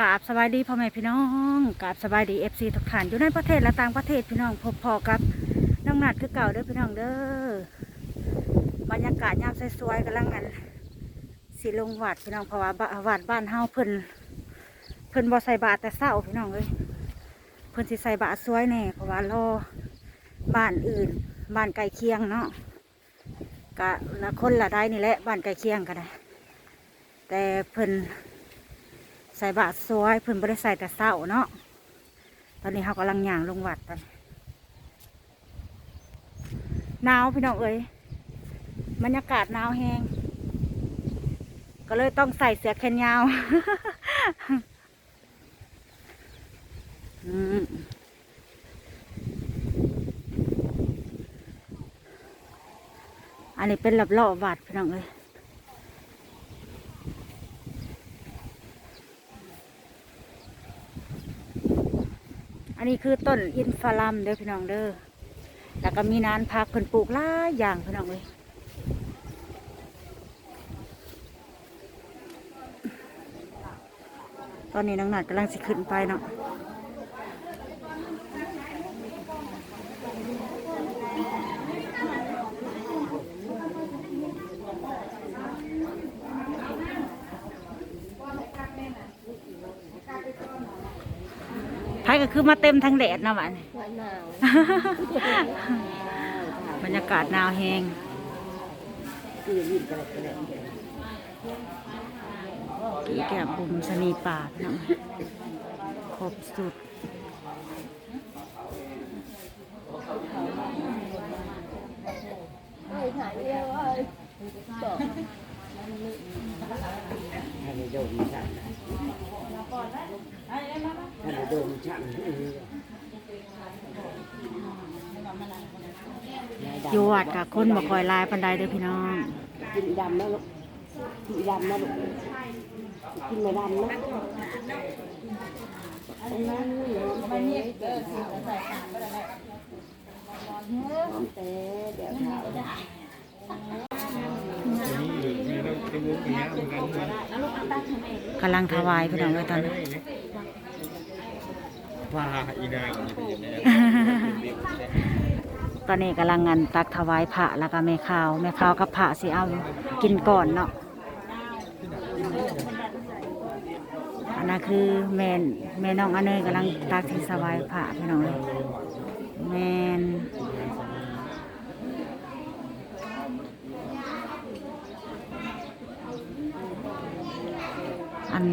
กราบสบายดีพ่อแม่พี่น้องกราบสบายดีเอฟซีทุกท่านอยู่ในประเทศและต่างประเทศพี่น้องพบพอกับน้องนัดคือเก่าเด้อพี่น้องเด้อบรรยากาศยามสวยๆกำลังกันสีลงวัดพี่น้องเพราะว่าบวัดบ้านเฮาเพิ่นเพิ่นบ่ใส่บาตรแต่เศร้าพี่น้องเอ้ยเพิ่นสิใส่บาตรสวยแน่เพราะว่ารอบ้านอื่น บ้านใกล้เคียงเนาะกะละคนละได้นี่แหละบ้านใกล้เคียงกันนะแต่เพิ่น ส่บาตรสวยเพิ่นบ่ได้ใส่แต่เศร้าเนาะตอนนี้เขากำลังย่างลงวัดกันหนาวพี่น้องเอ้ยบรรยากาศหนาวแห้งก็เลยต้องใส่เสื้อแขนยาวอันนี้เป็นรอบๆวัดพี่น้องเอ้ย นี้คือต้นอินฟาลัมเด้อพี่น้องเด้อแล้วก็มีนานพักเพิ่นปลูกหลายอย่างพี่น้องเลยตอนนี้น้องหนัดกำลังสิขึ้นไปเนาะ ก็คือมาเต็มทางแดดนะวะนี่หนาวบรรยากาศหนาวแหงคือวิ่งกระไรกระไรผีแก้มบุมสนีป่าพี่น้องครบสุดเฮ้ยถ่ายเดียวเฮ้ยบอกให้ไปโดน ฉันนะให้ไปโดนฉันอยู่วัดกับคนบ่คอยลายปันไดเด้อพี่น้อง กินดำนะลูกกินดำนะลูกกินไม่ดำนะอันนั้นหอมเตะเดี๋ยว กำลังถวายพี่น้องเลยตอนนี้ว่าอีนางตอนนี้กำลังงานตักถวายพระแล้วก็แม่ข้าวแม่ข้าวกับพระสิเอากินก่อนเนาะอันนั้นคือแม่แม่น้องอันเนยกำลังตักที่ถวายพระพี่น้องเลยแม่นอัน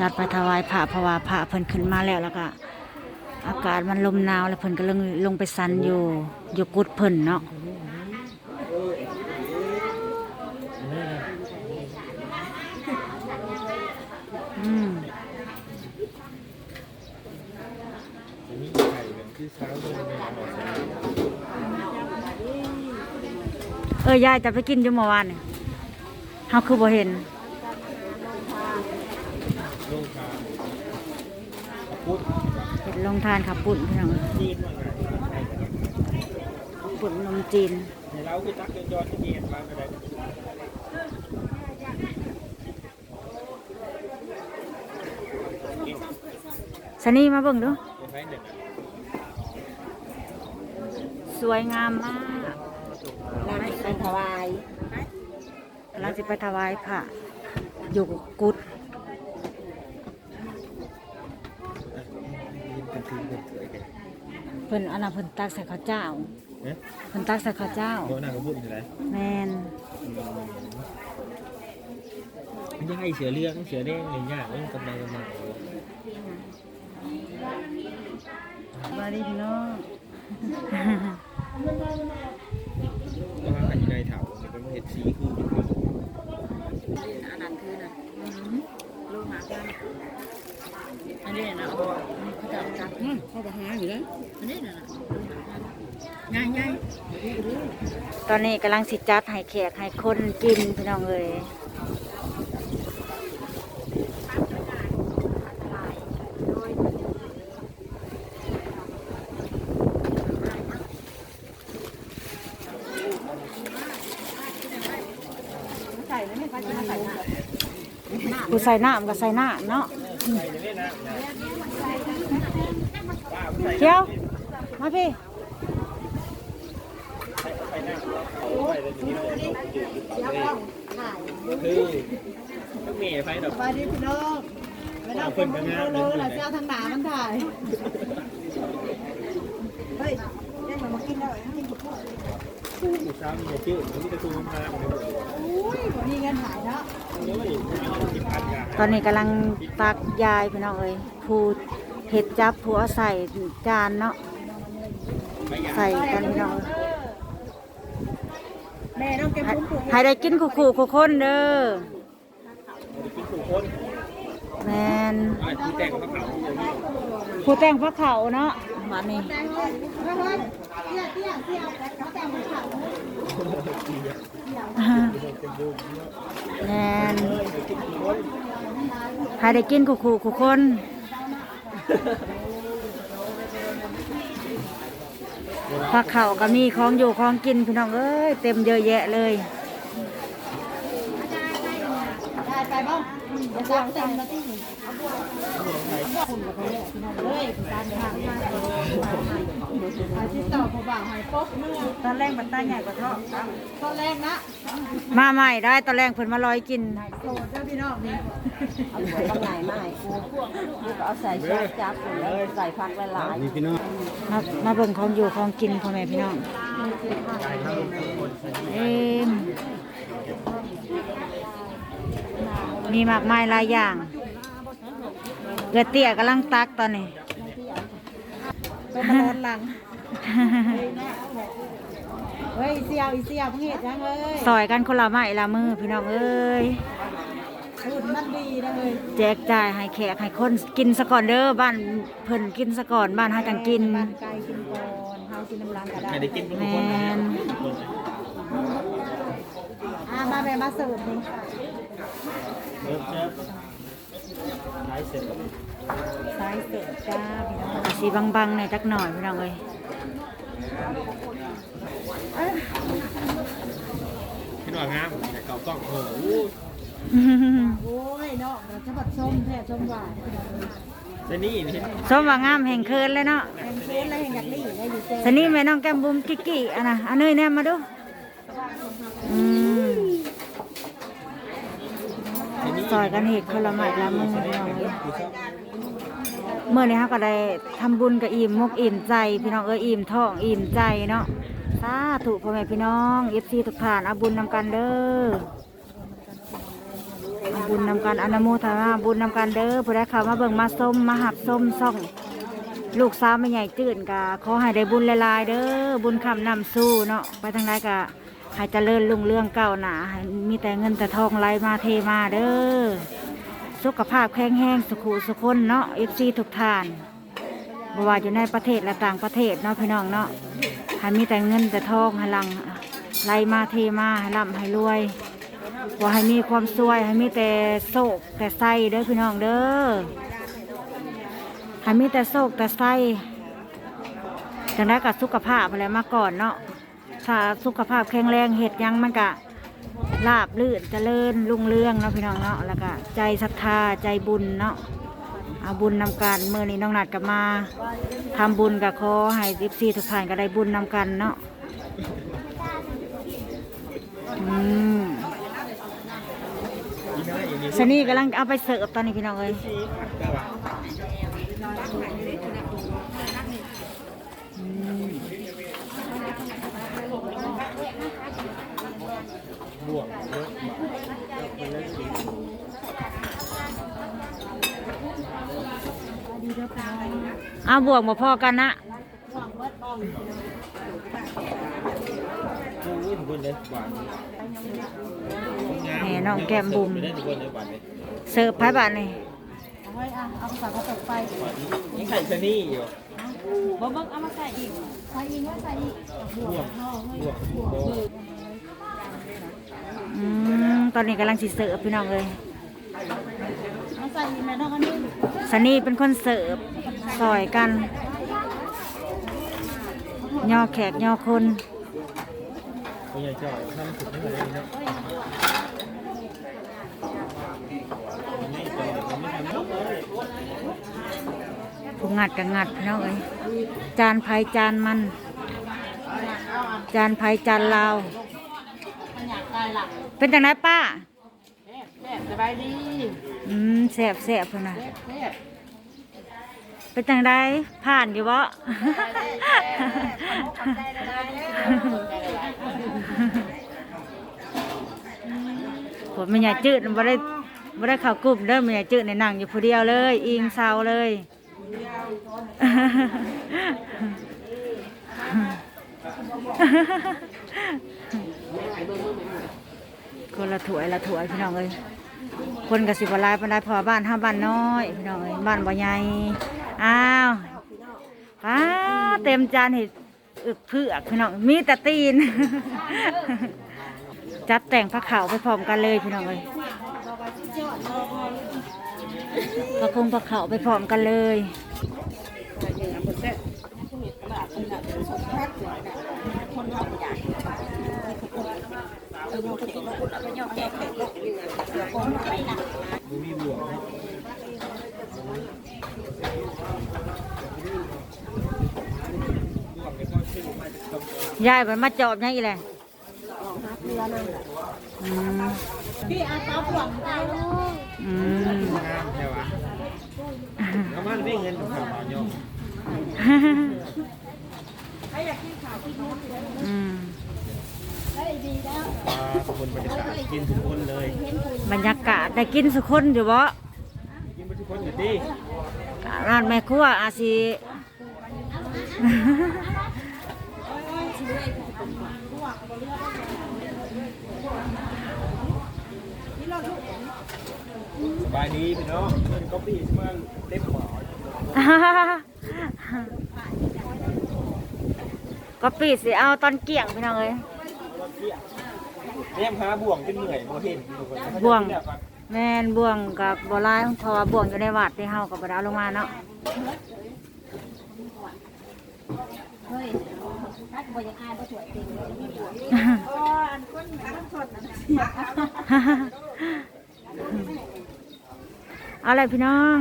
จัดไปถวายพระเพราะว่าพระเพิ่นขึ้นมาแล้วแล้วก็อากาศมันลมหนาวแล้วเพิ่นก็ลงลงไปซันอยู่อยู่กุดเพิ่นเนาะอืมนี่ไข่เอ้ยในหอสมุนเออยายจะไปกินอยู่เมื่อวานเนี่ยเฮาคือบ่เห็น โลกาพุทธ เห็นลงทานขับปุ่นพี่น้องจีนว่าไงขับปุ่นนมจีนในเราก็ตักยอดที่เย็นมาอะไรสนี่มาเบิ่งดูจะใช้เด็ดสวยงามมากร้านไปถวายเราจะไปถวายพระอยู่กุด ยินกันทีเป็นสวยกันเพิ่นอันนั้นเพิ่นตักใส่ข้าวเจ้าเอ๊ะเพิ่นตักใส่ข้าวเจ้า โดนนางก็พูดอยู่แล้วแม่นมันยังไงเสือเรื่องเสือแดงอะไรเงี้ยเรื่องกำลังกำลังสวัสดีพี่น้องก็ว่าอยู่ในเถาเนี่ยเป็นเห็ดสีคืออันนั้นคือนะลูกหมากัน อันนี้นะเขาจะจับเขาบอกหาอยู่แล้วอันนี้นะง่ายง่ายตอนนี้กำลังสิจัดให้แขกให้คนกินพี่น้องเอ้ยใส่แล้วเนี่ยป้าจะมาใส่หน้าผู้ใส่น้ำก็ใส่น้ำเนาะ เที่ยว มาพี่คือต้องมีไฟดอกไปดิพี่น้องไม่ต้องคนมันโลละเจ้าทางหนามันถ่าย เฮ้ยเล่นมากินแล้วกิน กับพวกคู่อยู่ซ้ำเนี่ยชื่อมันมีแต่คู่มาอุ้ยวันนี้เงินหายเนาะเนื้ออยู่ที่พันยาตอนนี้กำลังตักยายพี่น้องเอ้ยผู้เห็ดจับผู้เอาใส่จานเนาะใส่กันพี่น้องแม่ต้องเก็บให้พุ่มปลูกให้ได้กินคู่คู่คู่คนเด้อกินคู่คนแมนที่แต่งเขาเขาอย่างนี้ ผู้แต่งพระเขาเนาะมานี่แต่งเลยเฮ้ยเตี้ยเตี้ยเตี้ยเขาแต่งเหมือนนให้ได้กินคู่คู่คู่คนพระเขาก็มีของอยู่ของกินพี่น้องเอ้ยเต็มเยอะแยะเลยได้ไปบ้างอย่าสร้างเต็มมาที่ หนึ่งเลยการทางมาอาทิตย์ต่อผู้บ่าวหายปุ๊บเมื่อตอนแรกมันตาใหญ่กว่าท่อตอนแรกนะมาใหม่ได้ตอนแรกเพิ่นมาลอยกินโซ่เจ้าพี่น้องนี่เอาหัวตั้งไหนมาให้กูนี่ก็เอาใส่ชาจับแล้วใส่ผักหลายนี่พี่น้องมามาเบิ่งของอยู่ของกินพ่อแม่พี่น้องเอ็มมีมากมายหลายอย่าง เกลือเตี้ยกำลังตักตอนนี้ตัวมานอนหลังเฮ้ยเสี่ยวอีเสี่ยวเพิ่งเห็นยังเลยซอยกันคนละไม้ละมือพี่น้องเอ้ยหุ่นมันดีนะเลยแจกจ่ายให้แขกให้คนกินสะก่อนเด้อบ้านเพิ่นกินสะก่อนบ้านเฮาจังกินบ้านไกลกินก่อนเฮากินน้ำรังก็ได้ไม่ได้กินคู่แมคนนะนอ่ามาแม่มาเสิร์ฟนี่เริ่มเชฟ ท้ายเสร็จสายเสิร์ฟจ้าพี่น้องอาสีบางๆหน่อยจักหน่อยพี่น้องเอ้ยพี่น้องงามแต่เก่ากล้องโอ้โหโอ้ยเนาะเราจะผัดส้มแท้ส้มหวานพี่น้องแต่นี่นี่สมว่างามแห่งเคินเลยเนาะเป็นเพื่อนอะไรอยากได้อยู่ได้อยู่เจสนี่แม่น้องแก้มบุ้มกิ๊กกี้อันน่ะอันนี้แนมมาดูอืม ซอยกันเห็ดคนละไม้ละมือพี่น้องเอ้ยเมื่อนี้ฮะก็ได้ทำบุญกับอิ่มมกอิ่มใจ พี่น้องเอ้ยอิ่มท้องอิ่มใจเนาะสาธุพ่อแม่พี่น้องเอฟซีทุกท่านเอาบุญนำกันเด้อเอาบุญนำกันอนุโมทนาบุญนำกันเด้อผู้ใดเข้ามาเบิ่งมาส้มมาหับส้มซ่อง ลูกสาวไม่ใหญ่ตื่นกะขอให้ได้บุญหลายๆเด้อบุญคำนำสู้เนาะไปทางใดกะ ให้เจริญรุ่งเรื่องเก้าหนาให้มีแต่เงินแต่ทองไหลมาเทมาเด้อสุขภาพแข็งแรงสุขุสุขคนเนาะเอฟซีทุกท่านบว่าอยู่ในประเทศและต่างประเทศเนาะพี่น้องเนาะให้มีแต่เงินแต่ทองให้ลังไหลมาเทมาให้ร่ำให้รวยว่าให้มีความสวยให้มีแต่โศกแต่ไส้เด้อพี่น้องเด้อให้มีแต่โศกแต่ไส้จังได้กับสุขภาพอะไรมาก่อนเนาะ ถ้าสุขภาพแข็งแรงเห็ดยังมันกะลาบลื่นเจริญรุ่งเรืองเนาะพี่น้องเนาะแล้วก็ใจศรัทธาใจบุญเนาะเอาบุญนำกันเมื่อนี้น้องนัดกับมาทำบุญกับขอให้ดิบซีทุกท่านก็ได้บุญนำกันเนาะอืมสนี่กำลังเอาไปเสิร์ฟตอนนี้พี่น้องเอ้ย ที่ผักก็ว่า อืม บวกเยอะมันเล่นสี เอาบวกมาพอกันนะนคนเด็ดหวานแหน่น้องแก้มบุ๋มเสิร์ฟไพ่บาทนี่เอาไว้อะเอาภาษากระตกไปนี่ไข่ชะนี่อยู่บ่เบิ่งเอามาใส่อีกใส่อีกว่าใส่อีกบวกบวกบวกอืมตอนนี้กำลังสิเสิร์ฟพี่น้องเลยใส่อีกแม่น้องอันนี้สนี่เป็นคนเสิร์ฟ ซอยกันย่อแขกย่อคนคุณยายจ่อยทำสุดให้เลยเนาะไม่จ่อยไม่ทำผู้งัดกับงัดพี่น้องเอ้ยจานไผ่จานมัน จานไผ่จานลาวมันอยากตายหลังเป็นจังไดป้าแซ่บแซ่บสบายดี อืมแสบแสบเพิ่นน่ะแซ่บแซ่บ เป็นจังไดผ่านอยู่บ่ผมไม่อยากจืดบ่ได้บ่ได้ข้ากลุ่มเด้อไม่อยากจืดในนั่งอยู่ผู้เดียวเลย อิงเศร้าเลยคนละถวยละถวยพี่น้องเอ้ยคนกับสิบลายปานใดเพอบ้านห้าบ้านน้อยพี่น้องเอ้ยบ้านบ่ใหญ่ อ้าวป้าเต็มจานเห็ดอึกเพือกพี่น้องมีแต่ตีน จัดแต่งผ้าขาวไปพร้อมกันเลยพี่น้องเอ้ยพระคงผ้าขาวไปพร้อมกันเลย บ่มีบ่วงบ่วงก็ต้องชื่อมาจากตรงยายมันมาจอบยังอีแหละอืมพี่อาตาหวังได้ลูกอืมงามแท้วะเอามาได้เงินของเขาเอาโยมอืมปลาทุกคนบรรยากาศกินทุกคนเลย บรรยากาศได้กินสุคนอยู่บ่ ร้านแม่ครัวอาซีสบายดีพี่น้องเงินก๊อปปี้เมืองเต็มหมอก็ปีสิเอาตอนเกี่ยงพี่น้องเอ้ยเรียมหาบ่วงจนเหนื่อยบ่เห็นทุกคนบ่วง แม่นบ่วงกับบ่ลายเพราะว่าบ่วงอยู่ในวัดที่เฮากับบ่ได้เอาลงมาเนาะเอายบ่สวยจริงเลยไม่บวชอ๋ออันคนอันสดนะพี่น้อง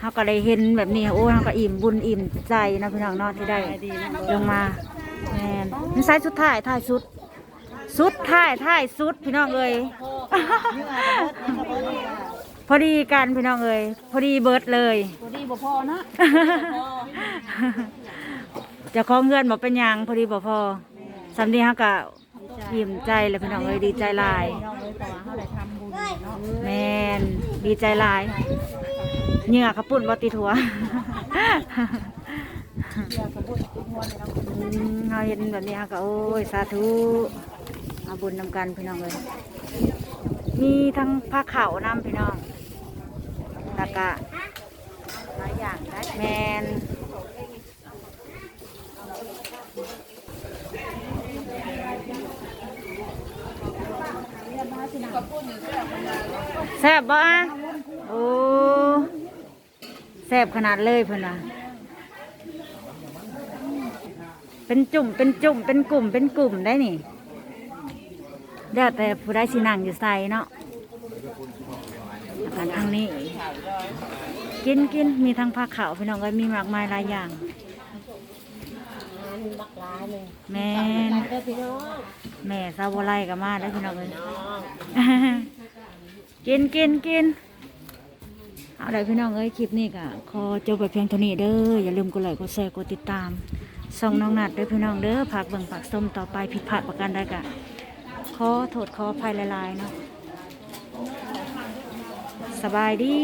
เฮาก็ได้เห็นแบบนี้โอ้เฮาก็อิ่มบุญอิ่มใจนะพี่น้องเนาะที่ได้ลงมาแม่นนี่ไซส์สุดท้ายท้ายสุด สุดท้ายท้ายสุดพี่น้องเอ้ย พอดีกันพี่น้องเอ้ยพอดีเบิร์ดเลยบ่ดีบ่พอนะเจะของเงินบอกเป็นหยังพอดีบอกพอสำนีฮักกะยิ้มใจเลยพี่น้องเอ้ยดีใจหลายน้องเอ้ยเพราะว่าเฮาได้ทำบุญเนาะแมนดีใจหลายเหงื่อขับปุ่นบอติถัวเดี๋ยวสมมุติทุกมวลเลยเนาะอืมเราเห็นแบบนี้ฮักกะโอ้ยสาธุเอาบุญนำกันพี่น้องเลย มีทั้งผ้าขาวนำพี่น้องตะกะหลายอย่างได้แมนแซ่บบ่อะโอ้แซ่บขนาดเลยเพิ่นน่ะเป็นจุ่มเป็นจุ่มเป็นกลุ่มเป็นกลุ่มได้นี่ เดี๋ยวแต่ผู้ได้สินั่งอยู่ใส่เนาะแล้วกันทางนี้ กินกินมีทั้งผ้าขาวพี่น้องก็มีมากมายหลายอย่างบักหลายเลยแม่นเด้อพี่น้องแม่ซาโบไลก็มาได้อพี่น้องเลยกินกินกินเอาได้พี่น้องเอ้ยคลิปนี้ก็ขอจบไปเพียงเท่านี้เด้ออย่าลืมกดไลค์กดแชร์กดติดตามส่องน้องนัดเด้อพี่น้องเด้อผักเบิ่งผักส้มต่อไปผิดพลาดประการใดกะข อโทษขอภายหลายๆเนาะสบายดี